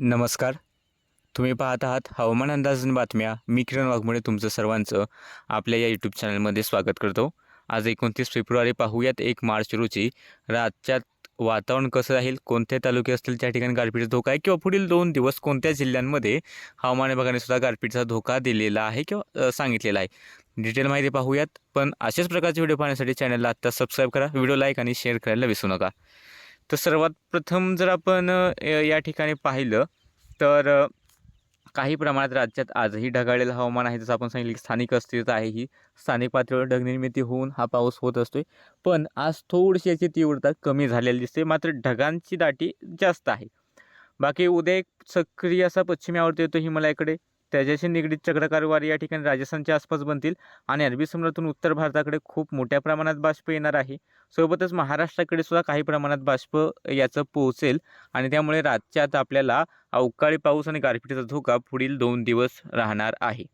नमस्कार. तुम्ही पाहत आहात हवामान अंदाज आणि बातम्या. मी किरण वाघमोडे तुमचं सर्वांचं आपल्या या यूट्यूब चॅनलमध्ये स्वागत करतो. आज एकोणतीस फेब्रुवारी पाहूयात एक मार्च रोजी रातच्या वातावरण कसं राहील कोणते तालुके असतील त्या ठिकाणी गारपीटचा धोका आहे किंवा पुढील दोन दिवस कोणत्या जिल्ह्यांमध्ये हवामान विभागाने सुद्धा गारपीटचा धोका दिलेला आहे किंवा सांगितलेला आहे? डिटेल माहिती पाहूयात पण अशाच प्रकारचे व्हिडिओ पाहण्यासाठी चॅनलला आत्ता सबस्क्राईब करा व्हिडिओ लाईक आणि शेअर करायला विसरू नका. तर सर्वात प्रथम जर आपण या ठिकाणी पाहिलं तर काही प्रमाणात राज्यात आजही ढगाळलेलं हवामान आहे. जसं आपण सांगितलं की स्थानिक अस्थिरता आहे ही. स्थानिक पातळीवर ढगनिर्मिती होऊन हा पाऊस होत असतोय. पण आज थोडीशी याची तीव्रता कमी झालेली दिसते. मात्र ढगांची दाटी जास्त आहे. बाकी उद्या एक सक्रिय असा पश्चिमी आवर्त येतो हिमालयाकडे. त्याच्याशी निगडीत चक्रकारवार या ठिकाणी राजस्थानच्या आसपास बनतील आणि अरबी समुद्रातून उत्तर भारताकडे खूप मोठ्या प्रमाणात बाष्प येणार आहे. सोबतच महाराष्ट्राकडे सुद्धा काही प्रमाणात बाष्प याचं पोहोचेल आणि त्यामुळे राज्यात आपल्याला अवकाळी पाऊस आणि गारपिटीचा धोका पुढील दोन दिवस राहणार आहे.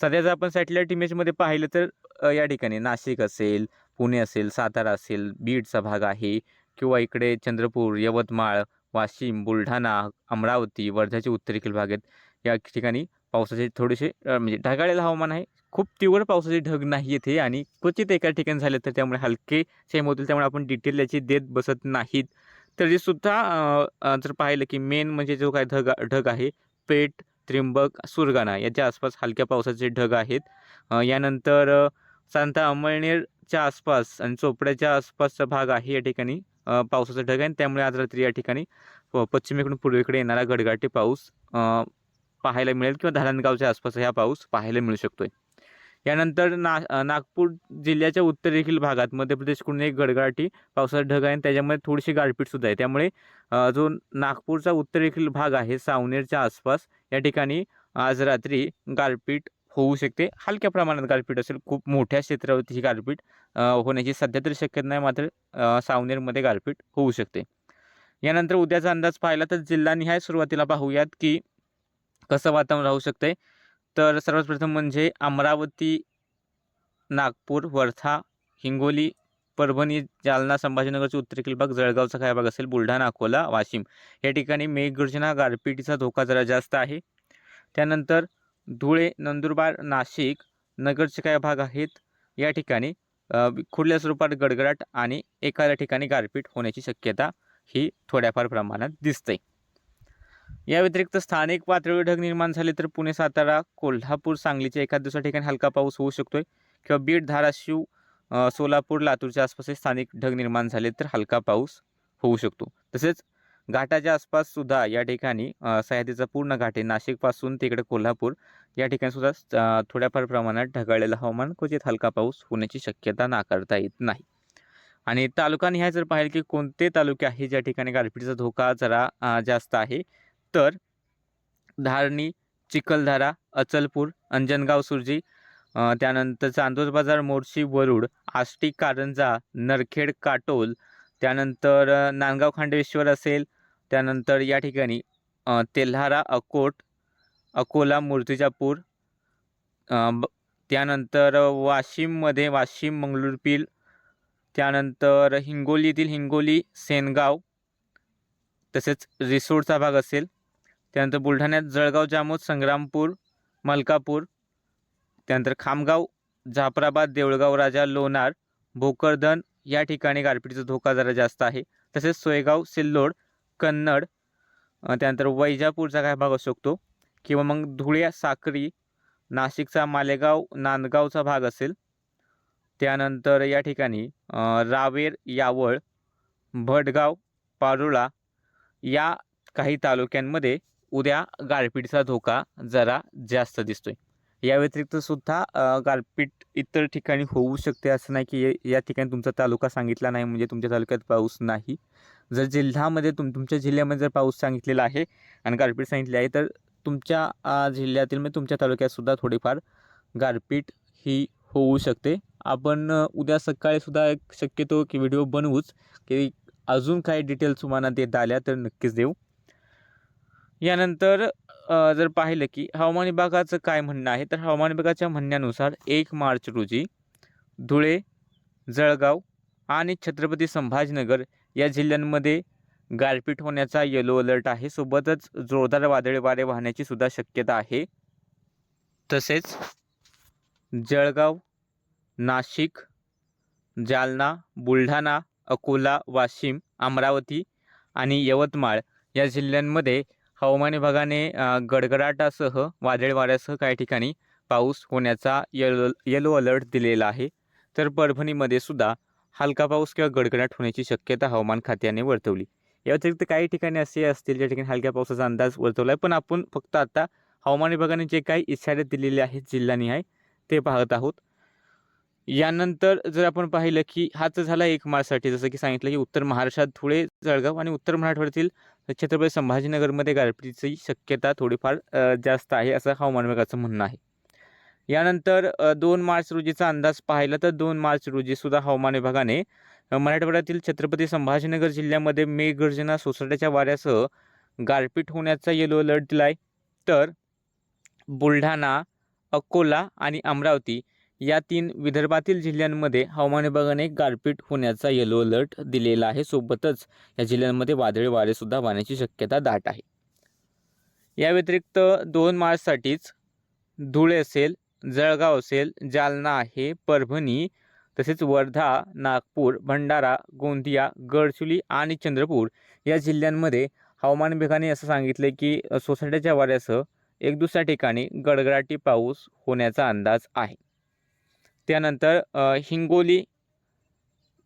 सध्या जर आपण सॅटेलाईट इमेजमध्ये पाहिलं तर या ठिकाणी नाशिक असेल पुणे असेल सातारा असेल बीडचा भाग आहे किंवा इकडे चंद्रपूर यवतमाळ वाशिम बुलढाणा अमरावती वर्ध्याचे उत्तरेकडील भाग आहेत. या ठिकाणी पावसाचे थोडेसे म्हणजे ढगाळलेलं हवामान आहे. खूप तीव्र पावसाचे ढग नाही येथे आणि क्वचित एका ठिकाणी झाले तर त्यामुळे हलके सेम होतील. त्यामुळे आपण डिटेल याची देत बसत नाहीत. तरी सुद्धा जर पाहिलं की मेन म्हणजे जो काय ढग ढग आहे पेट त्रिंबक सुरगाणा याच्या आसपास हलक्या पावसाचे ढग आहेत. यानंतर सांता साधारणतः अमळनेरच्या आसपास आणि चोपड्याच्या आसपासचा भाग आहे या ठिकाणी पावसाचा ढग आहे. आणि त्यामुळे आज रात्री या ठिकाणी प- पश्चिमेकडून पूर्वेकडे येणारा गडगाटी पाऊस पाहायला मिळेल किंवा धारणगावच्या आसपास हा पाऊस पाहायला मिळू शकतोय. यानंतर ना नागपूर जिल्ह्याच्या उत्तरेकडील भागात मध्य प्रदेशकडून एक गडगडाटी पावसाचा ढग आहे आणि त्याच्यामध्ये थोडीशी गारपीटसुद्धा आहे. त्यामुळे जो नागपूरचा उत्तरेकडील भाग आहे सावनेरच्या आसपास या ठिकाणी आज रात्री गारपीट होऊ शकते. हलक्या प्रमाणात गारपीट असेल खूप मोठ्या क्षेत्रावरती ही गारपीट होण्याची सध्या तरी शक्यता नाही मात्र सावनेरमध्ये गारपीट होऊ शकते. यानंतर उद्याचा अंदाज पाहिला तर जिल्हानिहाय सुरुवातीला पाहूयात की कसं वातावरण राहू शकते तर सर्वात प्रथम म्हणजे अमरावती नागपूर वर्धा हिंगोली परभणी जालना संभाजीनगरचे उत्तरेकडील भाग जळगावचा काय भाग असेल बुलढाणा अकोला वाशिम. या ठिकाणी मेघगर्जना गारपिटीचा धोका जरा जास्त आहे. त्यानंतर धुळे नंदुरबार नाशिक नगरचे काय भाग आहेत. या ठिकाणी खुल्या स्वरूपात गडगडाट आणि एखाद्या ठिकाणी गारपीट होण्याची शक्यता ही थोड्याफार प्रमाणात दिसते. या व्यतिरिक्त स्थानिक पातळीवर ढग निर्माण झाले तर पुणे सातारा कोल्हापूर सांगलीच्या एखाद दिवसा ठिकाणी हलका पाऊस होऊ शकतोय. किंवा बीड धाराशिव सोलापूर लातूरच्या आसपास स्थानिक ढग निर्माण झाले तर हलका पाऊस होऊ शकतो. तसेच घाटाच्या आसपास सुद्धा या ठिकाणी सह्याद्रीचा पूर्ण घाट आहे. नाशिकपासून तिकडे कोल्हापूर या ठिकाणी सुद्धा थोड्याफार प्रमाणात ढगाळलेलं हवामान क्वचित हलका पाऊस होण्याची शक्यता नाकारता येत नाही. आणि तालुका निहाय जर पाहिलं की कोणते तालुके आहे ज्या ठिकाणी गारपीटीचा धोका जरा जास्त आहे तर धारणी चिखलधारा अचलपूर अंजनगाव सुरजी. त्यानंतर चांदोर बाजार मोर्शी वरुड आष्टी कारंजा नरखेड काटोल. त्यानंतर नांदगाव खांडेश्वर असेल. त्यानंतर या ठिकाणी तेल्हारा अकोट अकोला मूर्तिजापूर. ब- त्यानंतर वाशिममध्ये वाशिम मंगळूरपील त्यानंतर हिंगोलीतील हिंगोली सेनगाव. तसेच रिसोडचा भाग असेल. त्यानंतर बुलढाण्यात जळगाव जामोद संग्रामपूर मलकापूर त्यानंतर खामगाव जाफराबाद देऊळगाव राजा लोणार भोकरदन या ठिकाणी गारपीटीचा धोका जरा जास्त आहे. तसेच सोयगाव सिल्लोड कन्नड त्यानंतर वैजापूरचा काय भाग असू शकतो. किंवा मग धुळे साक्री नाशिकचा मालेगाव नांदगावचा भाग असेल. त्यानंतर या ठिकाणी रावेर यावळ भटगाव पारोळा या काही तालुक्यांमध्ये उद्या गारपीटचा धोका जरा जास्त दिसतोय. या व्यतिरिक्त सुद्धा गारपीट इतर ठिकाणी होऊ शकते असं नाही की या- ठिकाणी तुमचा तालुका सांगितला नाही म्हणजे तुमच्या तालुक्यात पाऊस नाही. जर जिल्ह्यामध्ये तुम तुमच्या जिल्ह्यामध्ये जर पाऊस सांगितलेला आहे आणि गारपीट सांगितली आहे तर तुमच्या जिल्ह्यातील म्हणजे तुमच्या तालुक्यात सुद्धा थोडीफार गारपीट ही होऊ शकते. आपण उद्या सकाळीसुद्धा एक शक्यतो की व्हिडिओ बनवूच की अजून काही डिटेल्स तुम्हाला देत आल्या तर नक्कीच देऊ. यानंतर जर पाहिलं की हवामान विभागाचं काय म्हणणं आहे तर हवामान विभागाच्या म्हणण्यानुसार एक मार्च रोजी धुळे जळगाव आणि छत्रपती संभाजीनगर या जिल्ह्यांमध्ये गारपीट होण्याचा येलो अलर्ट आहे. सोबतच जोरदार वादळी वारे वाहण्याची सुद्धा शक्यता आहे. तसेच जळगाव नाशिक जालना बुलढाणा अकोला वाशिम अमरावती आणि यवतमाळ या जिल्ह्यांमध्ये हवामान विभागाने गडगडाटासह वादळ वाऱ्यासह काही ठिकाणी पाऊस होण्याचा येलो येलो अलर्ट दिलेला आहे. तर परभणीमध्ये सुद्धा हलका पाऊस किंवा गडगडाट होण्याची शक्यता हवामान खात्याने वर्तवली. या व्यतिरिक्त काही ठिकाणी असे असतील ज्या ठिकाणी हलक्या पावसाचा अंदाज वर्तवला आहे पण आपण फक्त आता हवामान विभागाने जे काही इशारे दिलेले आहेत जिल्हानिहाय ते पाहत आहोत. यानंतर जर आपण पाहिलं की हाच झाला एक मार्चसाठी. जसं की सांगितलं की उत्तर महाराष्ट्रात धुळे जळगाव आणि उत्तर मराठवाड्यातील छत्रपती संभाजीनगरमध्ये गारपिटीची शक्यता थोडीफार जास्त आहे असं हवामान विभागाचं म्हणणं आहे. यानंतर दोन मार्च रोजीचा अंदाज पाहिला तर दोन मार्च रोजीसुद्धा हवामान विभागाने मराठवाड्यातील छत्रपती संभाजीनगर जिल्ह्यामध्ये मेघगर्जना सोसाट्याच्या वाऱ्यासह गारपीट होण्याचा येलो अलर्ट दिला आहे तर बुलढाणा अकोला आणि अमरावती या तीन विदर्भातील जिल्ह्यांमध्ये हवामान विभागाने गारपीट होण्याचा येलो अलर्ट दिलेला आहे. सोबतच या जिल्ह्यांमध्ये वादळी वारेसुद्धा वाहण्याची शक्यता दाट आहे. या व्यतिरिक्त दोन मार्चसाठीच धुळे असेल जळगाव असेल जालना आहे परभणी तसेच वर्धा नागपूर भंडारा गोंदिया गडचुली आणि चंद्रपूर या जिल्ह्यांमध्ये हवामान विभागाने असं सांगितले की अ, सोसाट्याच्या वाऱ्यासह एक दुसऱ्या ठिकाणी गडगडाटी पाऊस होण्याचा अंदाज आहे. त्यानंतर हिंगोली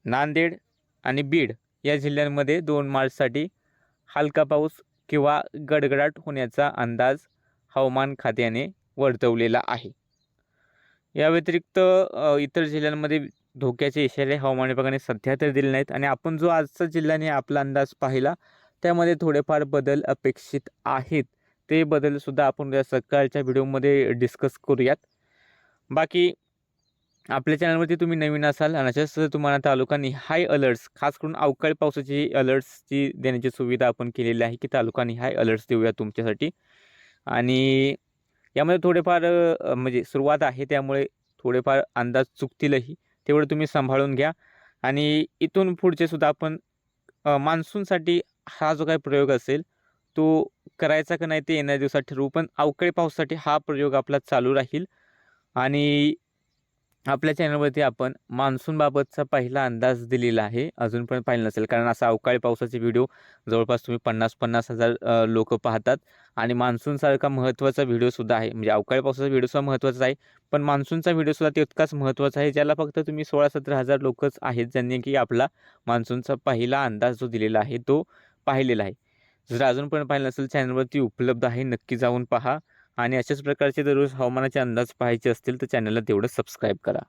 नांदेड आणि बीड या जिल्ह्यांमध्ये दोन मार्चसाठी हलका पाऊस किंवा गडगडाट होण्याचा अंदाज हवामान खात्याने वर्तवलेला आहे. या व्यतिरिक्त इतर जिल्ह्यांमध्ये धोक्याचे इशारे हवामान विभागाने सध्या तर दिले नाहीत आणि आपण जो आजचा जिल्ह्याने आपला अंदाज पाहिला त्यामध्ये थोडेफार बदल अपेक्षित आहेत. ते बदलसुद्धा आपण उद्या सकाळच्या व्हिडिओमध्ये डिस्कस करूयात. बाकी आपल्या चॅनलवरती तुम्ही नवीन असाल आणि अशाच तुम्हाला तालुकांनी हाय अलर्ट्स खास करून अवकाळी पावसाची अलर्ट्सची देण्याची सुविधा आपण केलेली आहे की तालुकांनी हाय अलर्ट्स देऊया तुमच्यासाठी. आणि यामध्ये थोडेफार म्हणजे सुरुवात आहे त्यामुळे थोडेफार अंदाज चुकतीलही तेवढं तुम्ही सांभाळून घ्या. आणि इथून पुढचे सुद्धा आपण मान्सूनसाठी हा जो काही प्रयोग असेल तो करायचा का नाही ते येणाऱ्या दिवसात ठरवू पण अवकाळी पावसासाठी हा प्रयोग आपला चालू राहील. आणि आपल्या चॅनलवरती आपण मान्सूनबाबतचा पहिला अंदाज दिलेला आहे. अजून पण पाहिलं नसेल कारण असा अवकाळी पावसाचे व्हिडिओ जवळपास तुम्ही पन्नास पन्नास हजार लोक पाहतात. आणि मान्सूनसारखा महत्त्वाचा व्हिडिओसुद्धा आहे. म्हणजे अवकाळी पावसाचा व्हिडिओसुद्धा महत्त्वाचा आहे. पण मान्सूनचा व्हिडिओसुद्धा तितकाच महत्त्वाचा आहे ज्याला फक्त तुम्ही सोळा सतरा हजार लोकच आहेत ज्यांनी की आपला मान्सूनचा पहिला अंदाज जो दिलेला आहे तो पाहिलेला आहे. जर अजून पण पाहिलं नसेल चॅनलवरती उपलब्ध आहे नक्की जाऊन पहा. आणि अशाच प्रकारचे दररोज हवामानाचे अंदाज पाहायचे असतील तर चॅनलला तेवढं सबस्क्राईब करा.